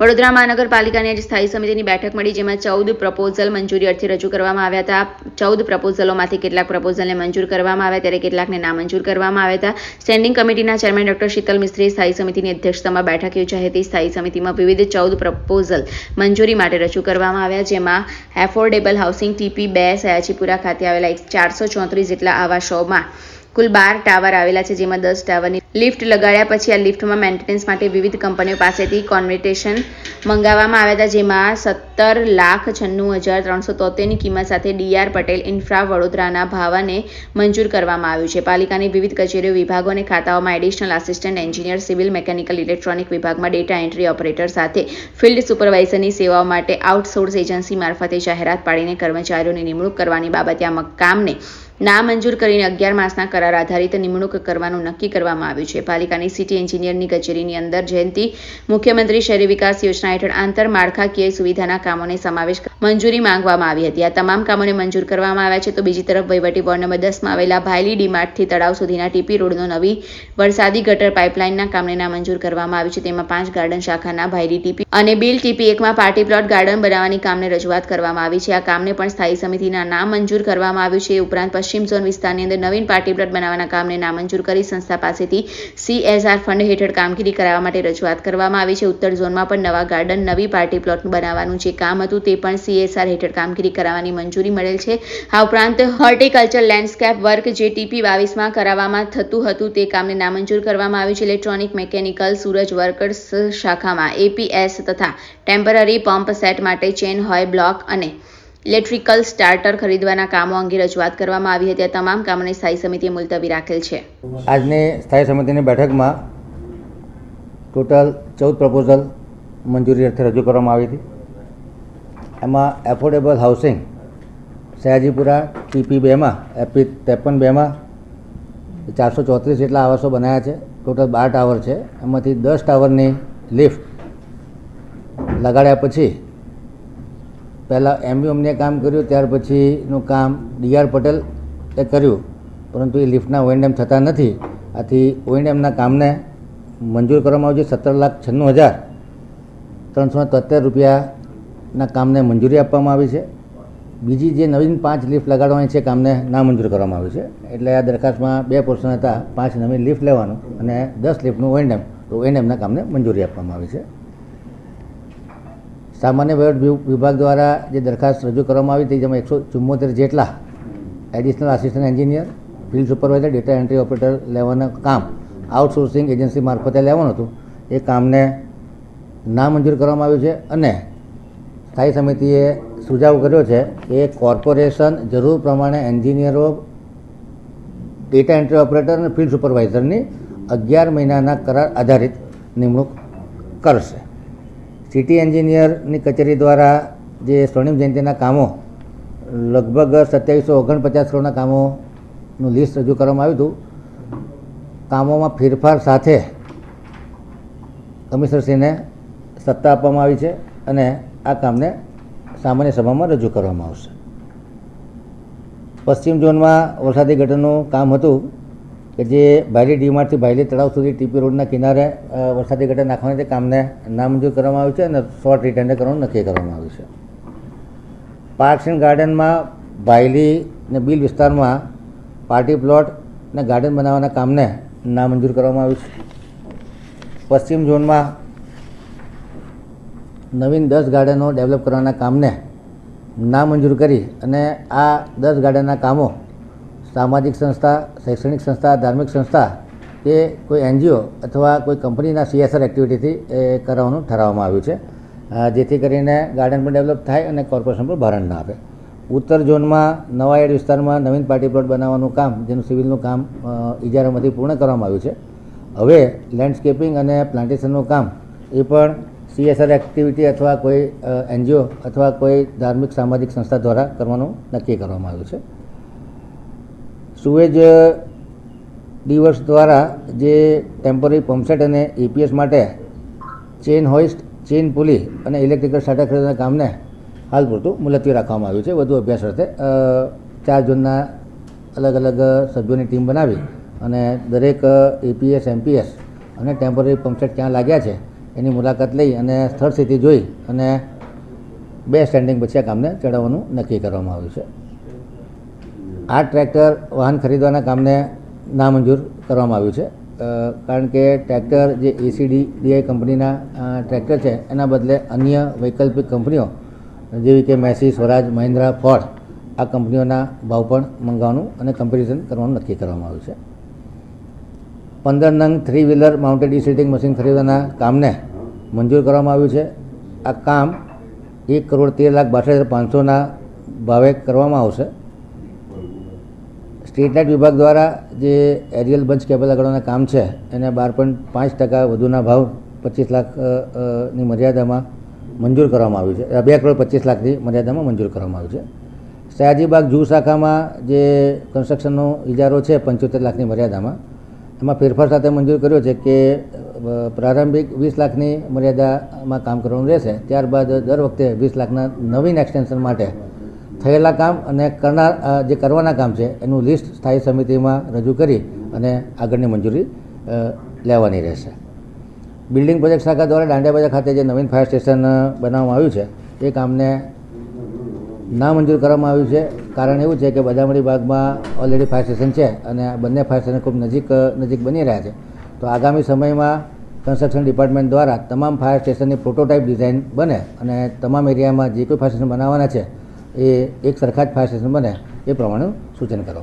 વડોદરા મહાનગરપાલિકાની આજે સ્થાયી સમિતિની બેઠક મળી, જેમાં ચૌદ પ્રપોઝલ મંજૂરી અર્થે રજૂ કરવામાં આવ્યા હતા. ચૌદ પ્રપોઝલોમાંથી કેટલાક પ્રપોઝલને મંજૂર કરવામાં આવ્યા, ત્યારે કેટલાકને નામંજૂર કરવામાં આવ્યા હતા. સ્ટેન્ડિંગ કમિટીના ચેરમેન ડોક્ટર શીતલ મિસ્ત્રીએ સ્થાયી સમિતિની અધ્યક્ષતામાં બેઠક યોજાઈ હતી. સ્થાયી સમિતિમાં વિવિધ ચૌદ પ્રપોઝલ મંજૂરી માટે રજૂ કરવામાં આવ્યા, જેમાં એફોર્ડેબલ હાઉસિંગ, ટીપી બે, સયાજીપુરા ખાતે આવેલા એક ચારસો ચોત્રીસ જેટલા આવાસોમાં કુલ બાર ટાવર આવેલા છે, જેમાં દસ ટાવરની લિફ્ટ લગાડ્યા પછી આ લિફ્ટમાં મેન્ટેનન્સ માટે વિવિધ કંપનીઓ પાસેથી કોન્વિટેશન મંગાવવામાં આવ્યા હતા, જેમાં સત્તર લાખ છન્નું હજાર ત્રણસો તોતેરની કિંમત સાથે ડીઆર પટેલ ઇન્ફ્રા વડોદરાના ભાવાને મંજૂર કરવામાં આવ્યું છે. પાલિકાની વિવિધ કચેરીઓ, વિભાગો અને ખાતાઓમાં additional assistant engineer, civil mechanical, electronic વિભાગમાં ડેટા એન્ટ્રી ઓપરેટર સાથે ફિલ્ડ સુપરવાઇઝરની સેવાઓ માટે આઉટસોર્સ એજન્સી મારફતે જાહેરાત પાડીને કર્મચારીઓની નિમણૂક કરવાની બાબતે આ કામને નામંજૂર કરીને અગિયાર માસના કરાર આધારિત નિમણૂક કરવાનું નક્કી કરવામાં આવ્યું છે. પાલિકાની સિટી એન્જિનિયરની કચેરીની અંદર જયંતિ મુખ્યમંત્રી શહેરી વિકાસ યોજના હેઠળ આંતરમાળખાકીય સુવિધાના કામોને સમાવેશ મંજૂરી માંગવામાં આવી હતી. આ તમામ કામોને મંજૂર કરવામાં આવ્યા છે. તો બીજી તરફ વહીવટી વોર્ડ નંબર દસમાં આવેલા ભાયલી ડીમાર્ટથી તળાવ સુધીના ટીપી રોડનો નવી વરસાદી ગટર પાઇપલાઇનના કામને નામંજૂર કરવામાં આવ્યું છે. તેમાં પાંચ ગાર્ડન શાખાના ભાયલી ટીપી અને બિલ ટીપી એકમાં પાર્ટી પ્લોટ ગાર્ડન બનાવવાની કામને રજૂઆત કરવામાં આવી છે. આ કામને પણ સ્થાયી સમિતિના નામ મંજૂર કરવામાં આવ્યું છે. ઉપરાંત પશ્ચિમ ઝોન વિસ્તારની અંદર નવીન પાર્ટી પ્લોટ બનાવવાના કામને નામંજૂર કરી સંસ્થા પાસેથી સીએસઆર ફંડ હેઠળ કામગીરી કરાવવા માટે રજૂઆત કરવામાં આવી છે. ઉત્તર ઝોનમાં પણ નવા ગાર્ડન, નવી પાર્ટી પ્લોટ બનાવવાનું જે કામ હતું તે પણ સીએસઆર હેઠળ કામગીરી કરાવવાની મંજૂરી મળેલ છે. આ ઉપરાંત હોર્ટિકલ્ચર લેન્ડસ્કેપ વર્ક જે ટીપી બાવીસમાં કરાવવામાં થતું હતું તે કામને નામંજૂર કરવામાં આવ્યું છે. ઇલેક્ટ્રોનિક મિકેનિકલ સૂરજ વર્કર્સ શાખામાં એપીએસ તથા ટેમ્પરરી પંપ સેટ માટે ચેન હોય બ્લોક અને ઇલેક્ટ્રિકલ સ્ટાર્ટર ખરીદવાના કામો અંગે રજૂઆત કરવામાં આવી હતી. તમામ કામોને સ્થાયી સમિતિએ મુલતવી રાખેલ છે. આજની સ્થાયી સમિતિની બેઠકમાં ટોટલ ચૌદ પ્રપોઝલ મંજૂરી અર્થે રજૂ કરવામાં આવી હતી. એમાં એફોર્ડેબલ હાઉસિંગ સયાજીપુરા ટીપી બેમાં, એપી ત્રેપન બેમાં ચારસો ચોત્રીસ જેટલા આવાસો બનાવ્યા છે. ટોટલ બાર ટાવર છે. એમાંથી દસ ટાવરની લિફ્ટ લગાડ્યા પછી પહેલાં એમબીએમને કામ કર્યું, ત્યાર પછીનું કામ ડીઆર પટેલ એ કર્યું. પરંતુ એ લિફ્ટના ઓએનએમ થતા નથી. આથી ઓએનએમના કામને મંજૂર કરવામાં આવ્યું છે સત્તર લાખ છન્નું હજાર ત્રણસો તોતેર રૂપિયાના કામને મંજૂરી આપવામાં આવી છે. બીજી જે નવીન પાંચ લિફ્ટ લગાડવાની છે કામને ના મંજૂર કરવામાં આવ્યું છે. એટલે આ દરખાસ્તમાં બે પોર્શન હતા. પાંચ નવી લિફ્ટ લેવાનું અને દસ લિફ્ટનું ઓએનએમ તો ઓએનએમના કામને મંજૂરી આપવામાં આવી છે. સામાન્ય વહીવટ વિભાગ દ્વારા જે દરખાસ્ત રજૂ કરવામાં આવી હતી, જેમાં એકસો ચુમ્મોતેર જેટલા additional assistant engineer field supervisor data entry operator લેવાનું કામ આઉટસોર્સિંગ એજન્સી મારફતે લેવાનું હતું. એ કામને નામંજૂર કરવામાં આવ્યું છે અને સ્થાયી સમિતિએ સુઝાવ કર્યો છે કે કોર્પોરેશન જરૂર પ્રમાણે એન્જિનિયરો ડેટા એન્ટ્રી ઓપરેટર અને ફિલ્ડ સુપરવાઇઝરની અગિયાર મહિનાના કરાર આધારિત નિમણૂક કરશે. સિટી એન્જિનિયરની કચેરી દ્વારા જે સ્વર્ણિમ જયંતિના કામો, લગભગ સત્યાવીસો ઓગણપચાસ કરોડના કામોનું લિસ્ટ રજૂ કરવામાં આવ્યું હતું. કામોમાં ફેરફાર સાથે કમિશનરશ્રીને સત્તા આપવામાં આવી છે અને આ કામને સામાન્ય સભામાં રજૂ કરવામાં આવશે. પશ્ચિમ ઝોનમાં વરસાદી ગટરનું કામ હતું. કે જે ભાયલી ડીમાર્ટથી ભાયલી તળાવ સુધી ટીપી રોડના કિનારે વરસાદી ગટર નાખવાના તે કામને નામંજૂર કરવામાં આવ્યું છે અને શોર્ટ રિટર્ન કરવાનું નક્કી કરવામાં આવ્યું છે. પાર્ક્સ એન્ડ ગાર્ડનમાં ભાયલી ને બિલ વિસ્તારમાં પાર્ટી પ્લોટ ને ગાર્ડન બનાવવાના કામને નામંજૂર કરવામાં આવ્યું છે. પશ્ચિમ ઝોનમાં નવીન દસ ગાર્ડનો ડેવલપ કરવાના કામને નામંજૂર કરી અને આ દસ ગાર્ડનના કામો સામાજિક સંસ્થા, શૈક્ષણિક સંસ્થા, ધાર્મિક સંસ્થા કે કોઈ એનજીઓ અથવા કોઈ કંપનીના સીએસઆર એક્ટિવિટીથી એ કરાવવાનું ઠરાવવામાં આવ્યું છે. જેથી કરીને ગાર્ડન પણ ડેવલપ થાય અને કોર્પોરેશન પણ ભારણ ના આપે. ઉત્તર ઝોનમાં નવા એડ વિસ્તારમાં નવીન પાર્ટી પ્લોટ બનાવવાનું કામ, જેનું સિવિલનું કામ ઇજારામાંથી પૂર્ણ કરવામાં આવ્યું છે. હવે લેન્ડસ્કેપિંગ અને પ્લાન્ટેશનનું કામ, એ પણ સીએસઆર એક્ટિવિટી અથવા કોઈ એનજીઓ અથવા કોઈ ધાર્મિક સામાજિક સંસ્થા દ્વારા કરવાનું નક્કી કરવામાં આવ્યું છે. સુએજ ડિવર્સ દ્વારા જે ટેમ્પરરી પંપસેટ અને એપીએસ માટે ચેન હોઇસ્ટ ચેન પુલી અને ઇલેક્ટ્રિકલ સાટા ખરીદવાના કામને હાલ પૂરતું મુલતવી રાખવામાં આવ્યું છે. વધુ અભ્યાસ અર્થે ચાર ઝોનના અલગ અલગ સભ્યોની ટીમ બનાવી અને દરેક એપીએસ એમપીએસ અને ટેમ્પરરી પંપસેટ ક્યાં લાગ્યા છે એની મુલાકાત લઈ અને સ્થળ સ્થિતિ જોઈ અને બે સ્ટેન્ડિંગ પછી આ કામને ચડાવવાનું નક્કી કરવામાં આવ્યું છે. આ ટ્રેક્ટર વાહન ખરીદવાના કામને નામંજૂર કરવામાં આવ્યું છે. કારણ કે ટ્રેક્ટર જે એસીડી ડીઆઈ કંપનીના ટ્રેક્ટર છે, એના બદલે અન્ય વૈકલ્પિક કંપનીઓ, જેવી કે મેસી, સ્વરાજ, મહિન્દ્રા, ફોર્ડ, આ કંપનીઓના ભાવ પણ મંગાવવાનું અને કમ્પેરિઝન કરવાનું નક્કી કરવામાં આવ્યું છે. પંદર નંગ three wheeler mounted seating machine ખરીદવાના કામને મંજૂર કરવામાં આવ્યું છે. આ કામ એક કરોડ તેર લાખ બાસઠ હજાર પાંચસોના ભાવે કરવામાં આવશે. સ્ટ્રીટ લાઇટ વિભાગ દ્વારા જે એરિયલ બંચ કેબલ લગાડવાના કામ છે એને બાર પોઈન્ટ પાંચ ટકા વધુના ભાવ પચીસ લાખ અ, અ, ની મર્યાદામાં મંજૂર કરવામાં આવ્યું છે. બે કરોડ પચીસ લાખની મર્યાદામાં મંજૂર કરવામાં આવ્યું છે. સયાજીબાગ જૂ શાખામાં જે કન્સ્ટ્રક્શનનો ઇજારો છે પંચોતેર લાખની મર્યાદામાં એમાં ફેરફાર સાથે મંજૂર કર્યો છે કે પ્રારંભિક વીસ લાખની મર્યાદામાં કામ કરવાનું રહેશે. ત્યારબાદ દર વખતે વીસ લાખના નવીન એક્સટેન્શન માટે થયેલા કામ અને કરનાર જે કરવાના કામ છે, એનું લિસ્ટ સ્થાયી સમિતિમાં રજૂ કરી અને આગળની મંજૂરી લેવાની રહેશે. બિલ્ડિંગ પ્રોજેક્ટ શાખા દ્વારા દાંડિયા બજાર ખાતે જે નવીન ફાયર સ્ટેશન બનાવવામાં આવ્યું છે, એ કામને નામંજૂર કરવામાં આવ્યું છે. કારણ એવું છે કે બદામડી બાગમાં ઓલરેડી ફાયર સ્ટેશન છે અને બંને ફાયર સ્ટેશન ખૂબ નજીક નજીક બની રહ્યા છે. તો આગામી સમયમાં કન્સ્ટ્રક્શન ડિપાર્ટમેન્ટ દ્વારા તમામ ફાયર સ્ટેશનની પ્રોટોટાઇપ ડિઝાઇન બને અને તમામ એરિયામાં જે કોઈ ફાયર સ્ટેશન બનાવવાના છે એ એક સરખા જ ફાયર સ્ટેશન બને એ પ્રમાણેનું સૂચન કરવામાં